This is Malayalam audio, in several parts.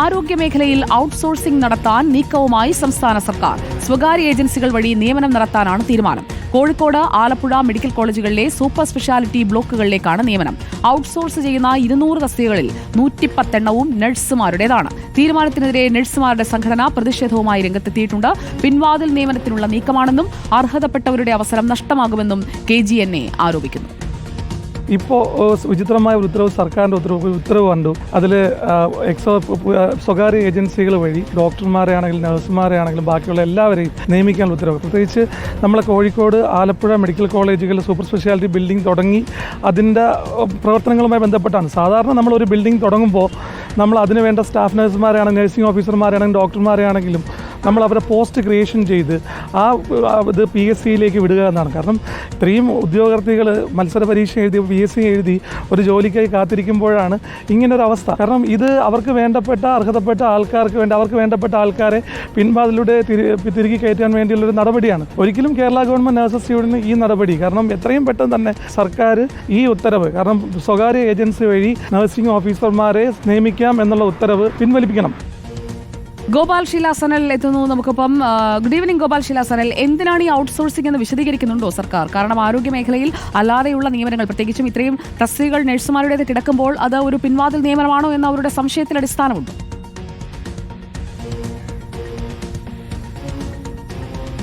ആരോഗ്യ മേഖലയിൽ ഔട്ട്സോഴ്സിംഗ് നടത്താൻ നീക്കവുമായി സംസ്ഥാന സർക്കാർ. സ്വകാര്യ ഏജൻസികൾ വഴി നിയമനം നടത്താനാണ് തീരുമാനം. കോഴിക്കോട് ആലപ്പുഴ മെഡിക്കൽ കോളേജുകളിലെ സൂപ്പർ സ്പെഷ്യാലിറ്റി ബ്ലോക്കുകളിലേക്കാണ് നിയമനം. ഔട്ട്സോഴ്സ് ചെയ്യുന്ന ഇരുന്നൂറ് തസ്തികകളിൽ നൂറ്റിപ്പത്തെണ്ണവും നഴ്സുമാരുടേതാണ്. തീരുമാനത്തിനെതിരെ നഴ്സുമാരുടെ സംഘടന പ്രതിഷേധവുമായി രംഗത്തെത്തിയിട്ടുണ്ട്. പിൻവാതിൽ നിയമനത്തിനുള്ള നീക്കമാണെന്നും അർഹതപ്പെട്ടവരുടെ അവസരം നഷ്ടമാകുമെന്നും കെ ആരോപിക്കുന്നു. ഇപ്പോൾ വിചിത്രമായ ഒരു ഉത്തരവ് സർക്കാരിന്റെ ഉത്തരവ് ഉത്തരവ് കണ്ടു. അതിൽ എക്സോ സ്വകാര്യ ഏജൻസികൾ വഴി ഡോക്ടർമാരെ ആണെങ്കിലും നഴ്സുമാരെ ആണെങ്കിലും ബാക്കിയുള്ള എല്ലാവരെയും നിയമിക്കാനുള്ള ഉത്തരവ്. പ്രത്യേകിച്ച് നമ്മളെ കോഴിക്കോട് ആലപ്പുഴ മെഡിക്കൽ കോളേജുകൾ സൂപ്പർ സ്പെഷ്യാലിറ്റി ബിൽഡിംഗ് തുടങ്ങി അതിന്റെ പ്രവർത്തനങ്ങളുമായി ബന്ധപ്പെട്ടാണ്. സാധാരണ നമ്മൾ ഒരു ബിൽഡിംഗ് തുടങ്ങുമ്പോൾ നമ്മൾ അതിന് വേണ്ട സ്റ്റാഫ് നഴ്സുമാരാണെങ്കിലും നഴ്സിംഗ് ഓഫീസർമാരാണെങ്കിലും ഡോക്ടർമാരെയാണെങ്കിലും നമ്മൾ അവരെ പോസ്റ്റ് ക്രിയേഷൻ ചെയ്ത് ആ ഇത് പി എസ് സിയിലേക്ക് വിടുക എന്നാണ്. കാരണം ഇത്രയും ഉദ്യോഗാർത്ഥികൾ മത്സര പരീക്ഷ എഴുതി പി എസ് സി എഴുതി ഒരു ജോലിക്കായി കാത്തിരിക്കുമ്പോഴാണ് ഇങ്ങനൊരു അവസ്ഥ കാരണം ഇത് അവർക്ക് വേണ്ടപ്പെട്ട അർഹതപ്പെട്ട ആൾക്കാർക്ക് വേണ്ടി അവർക്ക് വേണ്ടപ്പെട്ട ആൾക്കാരെ പിൻവാതിലൂടെ തിരി തിരികെ കയറ്റാൻ വേണ്ടിയുള്ളൊരു നടപടിയാണ്. ഒരിക്കലും കേരള ഗവൺമെന്റ് നഴ്സസ് യൂണിയന് ഈ നടപടി. കാരണം എത്രയും പെട്ടെന്ന് തന്നെ സർക്കാർ ഈ ഉത്തരവ് കാരണം സ്വകാര്യ ഏജൻസി വഴി നഴ്സിംഗ് ഓഫീസർമാരെ നിയമിക്കാം എന്നുള്ള ഉത്തരവ് പിൻവലിപ്പിക്കണം. ഗോപാൽ ശിലാസനൽ എത്തുന്നു. നമുക്കിപ്പം ഗുഡ് ഈവനിങ് ഗോപാൽ ശിലാസനൽ. എന്തിനാണ് ഈ ഔട്ട്സോഴ്സിംഗ് എന്ന് വിശദീകരിക്കുന്നുണ്ടോ സർക്കാർ? കാരണം ആരോഗ്യ മേഖലയിൽ അല്ലാതെയുള്ള നിയമനങ്ങൾ പ്രത്യേകിച്ചും ഇത്രയും തസ്തികകൾ നഴ്സുമാരുടേത് കിടക്കുമ്പോൾ അത് ഒരു പിൻവാതിൽ നിയമനമാണോ എന്ന അവരുടെ സംശയത്തിൽ അടിസ്ഥാനമുണ്ട്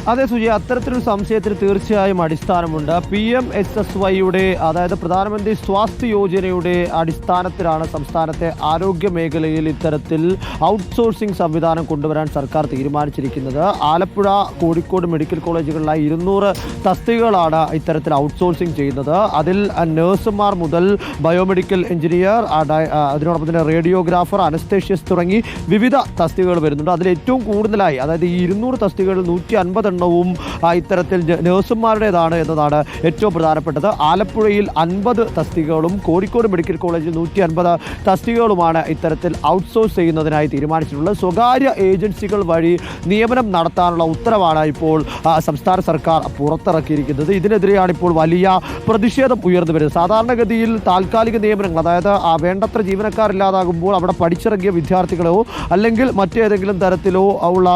അതെ സുജി അത്തരത്തിലൊരു സംശയത്തിന് തീർച്ചയായും അടിസ്ഥാനമുണ്ട്. പി എം എസ് എസ് വൈയുടെ അതായത് പ്രധാനമന്ത്രി സ്വാസ്ഥ്യ യോജനയുടെ അടിസ്ഥാനത്തിലാണ് സംസ്ഥാനത്തെ ആരോഗ്യ മേഖലയിൽ ഇത്തരത്തിൽ ഔട്ട്സോഴ്സിംഗ് സംവിധാനം കൊണ്ടുവരാൻ സർക്കാർ തീരുമാനിച്ചിരിക്കുന്നത്. ആലപ്പുഴ കോഴിക്കോട് മെഡിക്കൽ കോളേജുകളിലായി ഇരുന്നൂറ് തസ്തികകളാണ് ഇത്തരത്തിൽ ഔട്ട്സോഴ്സിംഗ് ചെയ്യുന്നത്. അതിൽ നഴ്സുമാർ മുതൽ ബയോമെഡിക്കൽ എഞ്ചിനീയർ അതിനോടൊപ്പം തന്നെ റേഡിയോഗ്രാഫർ അനസ്തേഷ്യസ് തുടങ്ങി വിവിധ തസ്തികകൾ വരുന്നുണ്ട്. അതിൽ ഏറ്റവും കൂടുതലായി അതായത് ഈ ഇരുന്നൂറ് തസ്തികകളിൽ നൂറ്റി അൻപതെണ്ണവും ആ, ഇത്തരത്തിൽ നേഴ്സുമാരുടേതാണ് എന്നതാണ് ഏറ്റവും പ്രധാനപ്പെട്ടത്. ആലപ്പുഴയിൽ അൻപത് തസ്തികകളും കോഴിക്കോട് മെഡിക്കൽ കോളേജിൽ നൂറ്റി അൻപത് തസ്തികകളുമാണ് ഇത്തരത്തിൽ ഔട്ട്സോഴ്സ് ചെയ്യുന്നതിനായി തീരുമാനിച്ചിട്ടുള്ളത്. സ്വകാര്യ ഏജൻസികൾ വഴി നിയമനം നടത്താനുള്ള ഉത്തരവാണ് ഇപ്പോൾ സംസ്ഥാന സർക്കാർ പുറത്തിറക്കിയിരിക്കുന്നത്. ഇതിനെതിരെയാണ് ഇപ്പോൾ വലിയ പ്രതിഷേധം ഉയർന്നു വരുന്നത്. സാധാരണഗതിയിൽ താൽക്കാലിക നിയമനങ്ങൾ അതായത് വേണ്ടത്ര ജീവനക്കാരില്ലാതാകുമ്പോൾ അവിടെ പഠിച്ചിറങ്ങിയ വിദ്യാർത്ഥികളോ അല്ലെങ്കിൽ മറ്റേതെങ്കിലും തരത്തിലോ ഉള്ള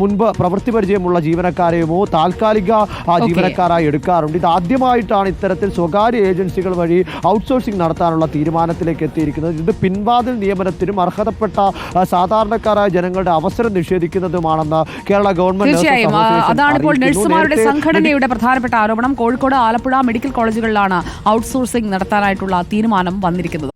മുൻപ് പ്രവൃത്തി പരിചയമുള്ള ജീവനക്കാരെയുമോ താൽക്കാലിക ജീവനക്കാരായി എടുക്കാറുണ്ട്? ഇത് ആദ്യമായിട്ടാണ് ഇത്തരത്തിൽ സ്വകാര്യ ഏജൻസികൾ വഴി ഔട്ട്സോഴ്സിംഗ് നടത്താനുള്ള തീരുമാനത്തിലേക്ക് എത്തിയിരിക്കുന്നത്. ഇത് പിൻവാതിൽ നിയമനത്തിനും അർഹതപ്പെട്ട സാധാരണക്കാരായ ജനങ്ങളുടെ അവസരം നിഷേധിക്കുന്നതുമാണെന്ന് കേരള ഗവൺമെന്റ് അതാണ് ഇപ്പോൾ. നഴ്സുമാരുടെ സംഘടനയുടെ പ്രധാനപ്പെട്ട ആരോപണം. കോഴിക്കോട് ആലപ്പുഴ മെഡിക്കൽ കോളേജുകളിലാണ് ഔട്ട്സോഴ്സിംഗ് നടത്താനായിട്ടുള്ള തീരുമാനം വന്നിരിക്കുന്നത്.